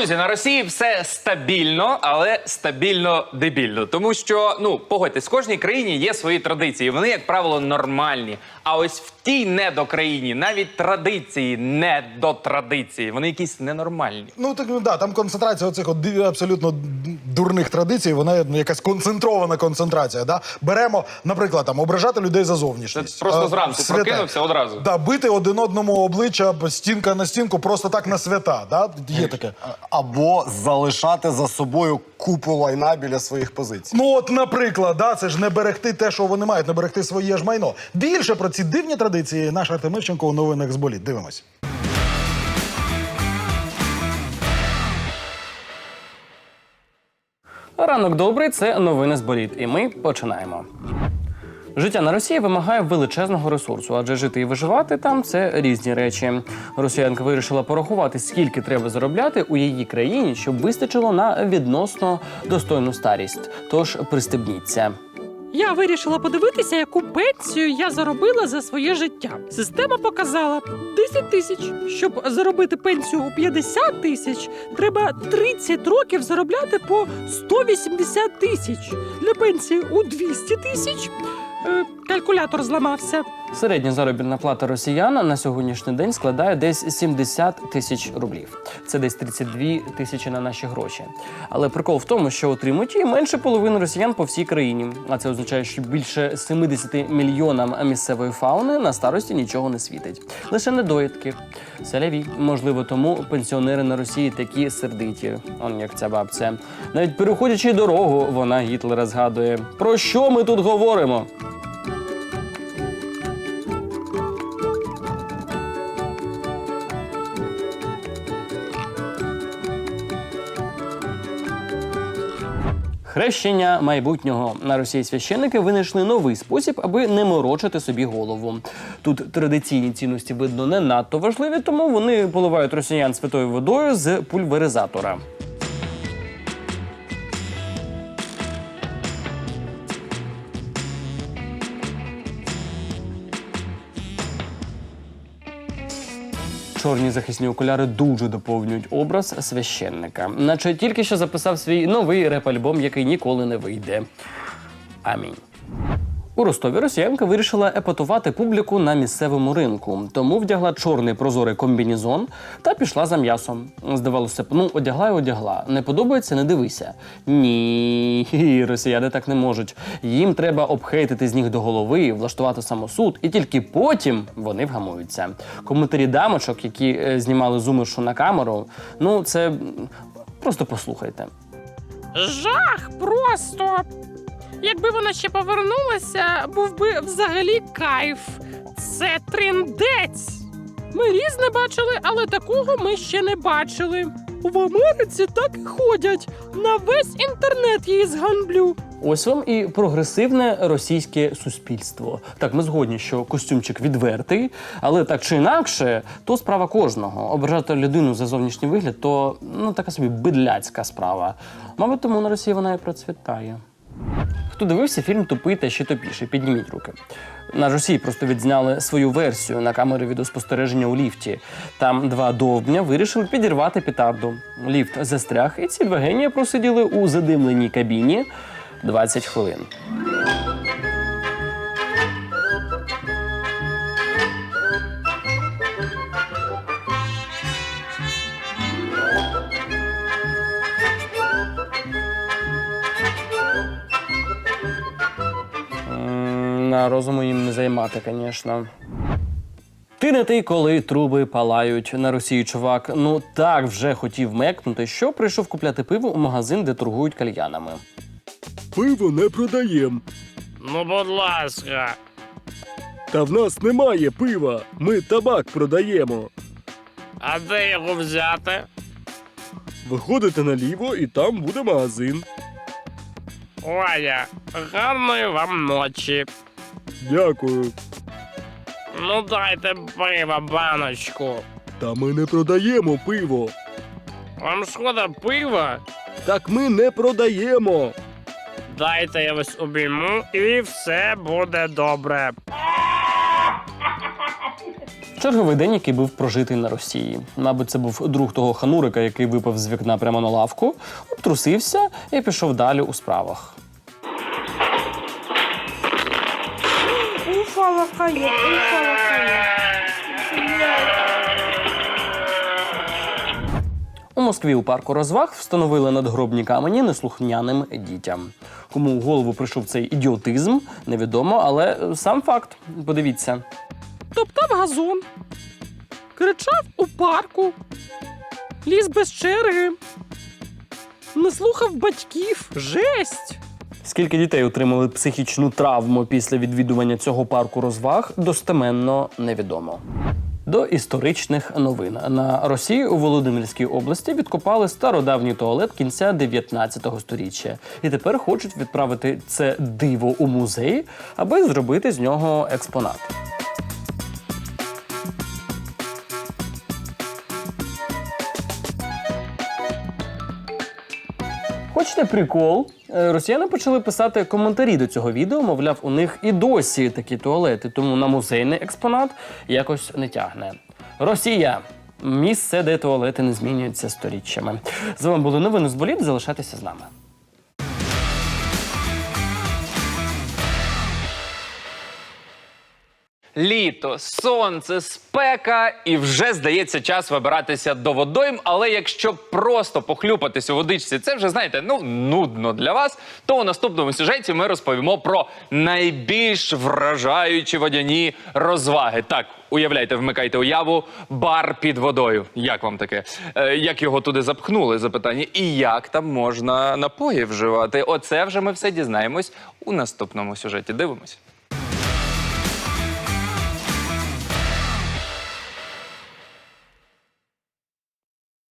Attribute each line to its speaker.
Speaker 1: Друзі, на Росії все стабільно, але стабільно дебільно. Тому що, ну погодьтесь, в кожній країні є свої традиції. Вони, як правило, нормальні. А ось в тій недокраїні навіть традиції не до традиції. Вони якісь ненормальні.
Speaker 2: Ну так ну, да, там концентрація оцих от абсолютно дурних традицій, вона ну, якась концентрована концентрація. Да? Беремо, наприклад, там ображати людей за зовнішність.
Speaker 1: Це просто
Speaker 2: А,
Speaker 1: зранку
Speaker 2: святе.
Speaker 1: прокинувся одразу.
Speaker 2: Да, бити один одному обличчя стінка на стінку, просто так на свята. Да? Є таке.
Speaker 3: Або залишати за собою купу лайна біля своїх позицій.
Speaker 2: Ну, от, наприклад, да, це ж не берегти те, що вони мають, не берегти своє ж майно. Більше про ці дивні традиції наш Артем Івченко у новинах з боліт. Дивимось.
Speaker 4: Ранок добрий, це новини з боліт. І ми починаємо. Життя на Росії вимагає величезного ресурсу, адже жити і виживати там це різні речі. Росіянка вирішила порахувати, скільки треба заробляти у її країні, щоб вистачило на відносно достойну старість. Тож пристебніться.
Speaker 5: Я вирішила подивитися, яку пенсію я заробила за своє життя. Система показала 10 тисяч. Щоб заробити пенсію у 50 тисяч, треба 30 років заробляти по 180 тисяч. Для пенсії у 200 тисяч е, калькулятор зламався.
Speaker 4: Середня заробітна плата росіян на сьогоднішній день складає десь 70 тисяч рублів. Це десь 32 тисячі на наші гроші. Але прикол в тому, що отримують і менше половини росіян по всій країні. А це означає, що більше 70 мільйонам місцевої фауни на старості нічого не світить. Лише недоїдки. Селяві. Можливо, тому пенсіонери на Росії такі сердиті. Он як ця бабця. Навіть переходячи дорогу, вона Гітлера згадує. Про що ми тут говоримо? Хрещення майбутнього на Росії священники винайшли новий спосіб, аби не морочити собі голову. Тут традиційні цінності видно не надто важливі, тому вони поливають росіян святою водою з пульверизатора. Чорні захисні окуляри дуже доповнюють образ священника, наче тільки що записав свій новий реп-альбом, який ніколи не вийде. Амінь. У Ростові росіянка вирішила епатувати публіку на місцевому ринку, тому вдягла чорний прозорий комбінізон та пішла за м'ясом. Здавалося б, ну одягла і одягла. Не подобається, не дивися. Ні, росіяни так не можуть. Їм треба обхейтити з ніг до голови, влаштувати самосуд, і тільки потім вони вгамуються. Коментарі дамочок, які е, знімали зумершу на камеру, ну це просто послухайте.
Speaker 5: Жах просто. Якби вона ще повернулася, був би взагалі кайф. Це триндець. Ми різне бачили, але такого ми ще не бачили. В Америці так і ходять. На весь інтернет її зганблю.
Speaker 4: Ось вам і прогресивне російське суспільство. Так, ми згодні, що костюмчик відвертий, але так чи інакше, то справа кожного. Ображати людину за зовнішній вигляд, то ну така собі бидляцька справа. Мабуть, тому на Росії вона і процвітає. Хто дивився фільм Тупий та ще топіше. Підніміть руки. Наш усі просто відзняли свою версію на камери відеоспостереження у ліфті. Там два довбня вирішили підірвати петарду. Ліфт застряг, і ці два генії просиділи у задимленій кабіні 20 хвилин. На розуму їм не займати, звісно. Ти не ти, коли труби палають на Росії, чувак. Ну так вже хотів мекнути, що прийшов купляти пиво у магазин, де торгують кальянами.
Speaker 6: Пиво не продаєм.
Speaker 5: Ну, будь ласка.
Speaker 6: Та в нас немає пива. Ми табак продаємо.
Speaker 5: А де його взяти?
Speaker 6: Виходите наліво і там буде магазин.
Speaker 5: Оля, гарної вам ночі.
Speaker 6: Дякую.
Speaker 5: Ну дайте пива баночку.
Speaker 6: Та ми не продаємо пиво.
Speaker 5: Вам шкода пива?
Speaker 6: Так ми не продаємо.
Speaker 5: Дайте я вас обійму і все буде добре.
Speaker 4: Черговий день, який був прожитий на Росії. Мабуть, це був друг того ханурика, який випав з вікна прямо на лавку, обтрусився і пішов далі у справах.
Speaker 5: Уфа лакає, уфа лакає.
Speaker 4: У Москві у парку розваг встановили надгробні камені неслухняним дітям. Кому у голову прийшов цей ідіотизм, невідомо, але сам факт. Подивіться.
Speaker 5: Топтав газон, кричав у парку, ліз без черги, не слухав батьків. Жесть!
Speaker 4: Скільки дітей отримали психічну травму після відвідування цього парку розваг, достеменно невідомо. До історичних новин на Росії у Володимирській області відкопали стародавній туалет кінця 19 століття. І тепер хочуть відправити це диво у музей, аби зробити з нього експонат. Хочете прикол? Е, Росіяни почали писати коментарі до цього відео. Мовляв, у них і досі такі туалети, тому на музейний експонат якось не тягне. Росія місце, де туалети не змінюються сторіччями. З вами були новини з боліт. Залишайтеся з нами.
Speaker 1: Літо, сонце, спека, і вже здається час вибиратися до водойм. Але якщо просто похлюпатись у водичці, це вже знаєте, ну нудно для вас. То у наступному сюжеті ми розповімо про найбільш вражаючі водяні розваги. Так, уявляйте, вмикайте уяву, бар під водою. Як вам таке? Е, як його туди запхнули? Запитання, і як там можна напої вживати? Оце вже ми все дізнаємось у наступному сюжеті. Дивимось.